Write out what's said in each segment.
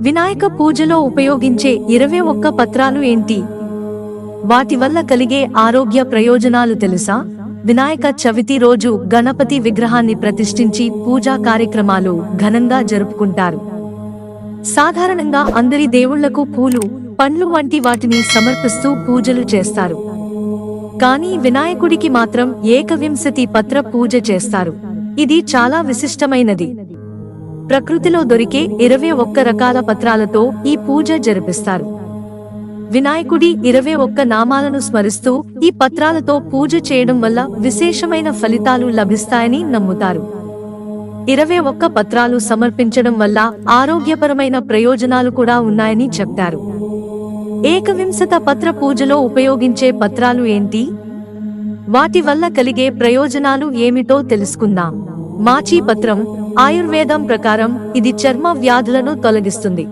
వినాయక పూజలో ఉపయోగించే ఇరవై ఒక్క పత్రాలు ఏంటి? వాటి వల్ల కలిగే ఆరోగ్య ప్రయోజనాలు తెలుసా? వినాయక చవితి రోజు గణపతి విగ్రహాన్ని ప్రతిష్ఠించి పూజా కార్యక్రమాలు ఘనంగా జరుపుకుంటారు. సాధారణంగా అందరి దేవుళ్ళకు పూలు పండ్లు వంటి వాటిని సమర్పిస్తూ పూజలు చేస్తారు. కానీ వినాయకుడికి మాత్రం ఏకవింశతి పత్ర పూజ చేస్తారు. ఇది చాలా విశిష్టమైనది. ప్రకృతిలో దొరికే ఇరవై ఒక్క రకాల పత్రాలతో ఈ పూజ జరిపిస్తారు. వినాయకుడి ఇరవై ఒక్క నామాలను స్మరిస్తూ ఈ పత్రాలతో పూజ చేయడం వల్ల విశేషమైన ఫలితాలు లభిస్తాయని నమ్ముతారు. ఇరవై ఒక్క పత్రాలు సమర్పించడం వల్ల ఆరోగ్యపరమైన ప్రయోజనాలు కూడా ఉన్నాయని చెప్తారు. ఏకవింశత పత్ర పూజలో ఉపయోగించే పత్రాలు ఏంటి? వాటి వల్ల కలిగే ప్రయోజనాలు ఏమిటో తెలుసుకుందాం. మాచీ పత్రం ఆయుర్వేదం ప్రకారం ఇది చర్మ వ్యాధులను తొలగిస్తుంది.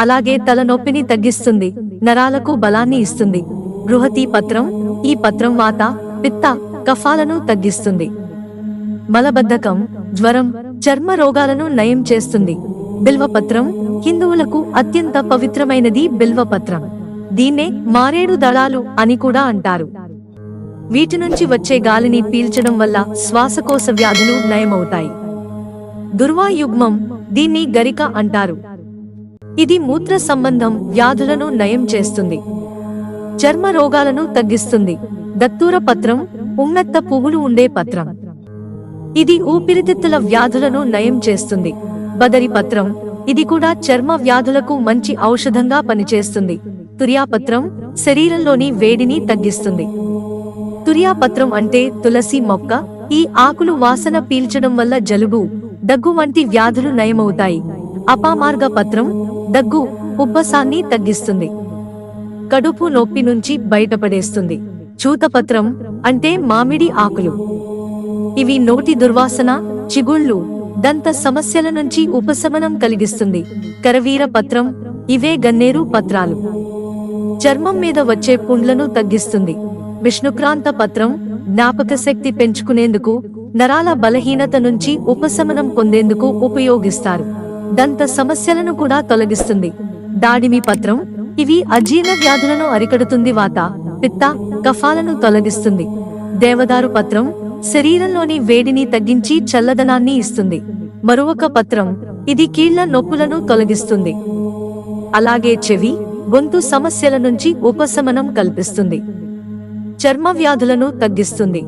అలాగే తలనొప్పిని తగ్గిస్తుంది నరాలకు బలాన్ని ఇస్తుంది. బృహతి పత్రం ఈ పత్రం వాత పిత్త కఫాలను తగ్గిస్తుంది. మలబద్ధకం జ్వరం చర్మ రోగాలను నయం చేస్తుంది. బిల్వపత్రం హిందువులకు అత్యంత పవిత్రమైనది బిల్వపత్రం. దీన్నే మారేడు దళాలు అని కూడా అంటారు. వీటి నుంచి వచ్చే గాలిని పీల్చడం వల్ల శ్వాసకోశ వ్యాధులు నయమవుతాయి. దుర్వాయుగ్మం దీన్ని గరిక అంటారు. ఇది మూత్ర సంబంధం వ్యాధులను నయం చేస్తుంది. చర్మ రోగాలను తగ్గిస్తుంది. దత్తూర పత్రం ఉన్నత్త పువ్వులు ఉండే పత్రం. ఇది ఊపిరితిత్తుల వ్యాధులను నయం చేస్తుంది. బదరి పత్రం ఇది కూడా చర్మ వ్యాధులకు మంచి ఔషధంగా పనిచేస్తుంది. తుర్యాపత్రం శరీరంలోని వేడిని తగ్గిస్తుంది. తుర్యాపత్రం అంటే తులసి మొక్క ఈ ఆకులు వాసన పీల్చడం వల్ల జలుబు దగ్గు వంటి వ్యాధులు నయమవుతాయి. అపామార్గ పత్రం దగ్గు ఉబ్బసాన్ని తగ్గిస్తుంది. కడుపు నొప్పి నుంచి బయటపడేస్తుంది. చూతపత్రం అంటే మామిడి ఆకులు. ఇవి నోటి దుర్వాసన చిగుళ్ళు దంత సమస్యల నుంచి ఉపశమనం కలిగిస్తుంది. కరవీర పత్రం ఇవే గన్నేరు పత్రాలు. చర్మం మీద వచ్చే పుండ్లను తగ్గిస్తుంది. విష్ణుక్రాంత పత్రం జ్ఞాపక శక్తి పెంచుకునేందుకు నరాల బలహీనత నుంచి ఉపశమనం పొందేందుకు ఉపయోగిస్తారు. దంత సమస్యలను కూడా తొలగిస్తుంది. దాడిమి పత్రం ఇవి అజీర్ణ వ్యాధులను అరికడుతుంది వాత పిత్త కఫాలను తొలగిస్తుంది. దేవదారు పత్రం శరీరంలోని వేడిని తగ్గించి చల్లదనాన్ని ఇస్తుంది. మరొక పత్రం ఇది కీళ్ళ నొప్పులను తొలగిస్తుంది. అలాగే చెవి గొంతు సమస్యల నుంచి ఉపశమనం కల్పిస్తుంది. చర్మ వ్యాధులను తగ్గిస్తుంది.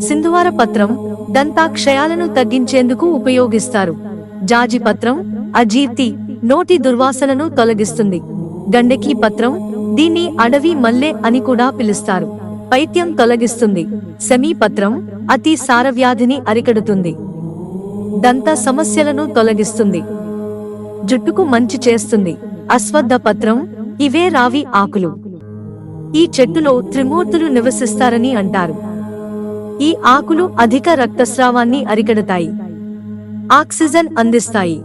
సింధువార పత్రం దంతాక్షయాలను తగ్గించేందుకు ఉపయోగిస్తారు. జాజి పత్రం అజీర్తి నోటి దుర్వాసనను తొలగిస్తుంది. గండకీ పత్రం దీన్ని అడవి మల్లె అని కూడా పిలుస్తారు. పైత్యం తొలగిస్తుంది. సమీపత్రం అతి సారవ్యాధిని అరికడుతుంది. దంత సమస్యలను తొలగిస్తుంది. జుట్టుకు మంచి చేస్తుంది. అశ్వద్ధ పత్రం ఇవే రావి ఆకులు. ఈ చెట్టులో త్రిమూర్తులు నివసిస్తారని అంటారు. ఈ ఆకులు అధిక రక్తస్రావాన్ని అరికడతాయి. ఆక్సిజన్ అందిస్తాయి.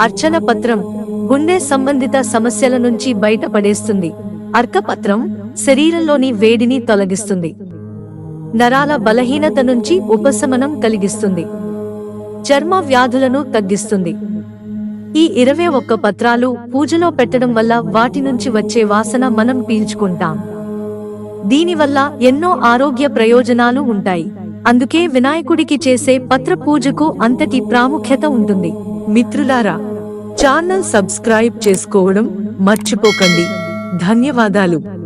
అర్చన పత్రం గుండె సంబంధిత సమస్యల నుంచి బయటపడేస్తుంది. అర్కపత్రం శరీరంలోని వేడిని తొలగిస్తుంది. నరాల బలహీనత నుంచి ఉపశమనం కలిగిస్తుంది. చర్మ వ్యాధులను తగ్గిస్తుంది. ఈ ఇరవై ఒక్క పత్రాలు పూజలో పెట్టడం వల్ల వాటి నుంచి వచ్చే వాసన మనం పీల్చుకుంటాం. దీనివల్ల ఎన్నో ఆరోగ్య ప్రయోజనాలు ఉంటాయి. అందుకే వినాయకుడికి చేసే పత్ర పూజకు అంతటి ప్రాముఖ్యత ఉంటుంది. మిత్రులారా ఛానల్ సబ్స్క్రైబ్ చేసుకోవడం మర్చిపోకండి. ధన్యవాదాలు.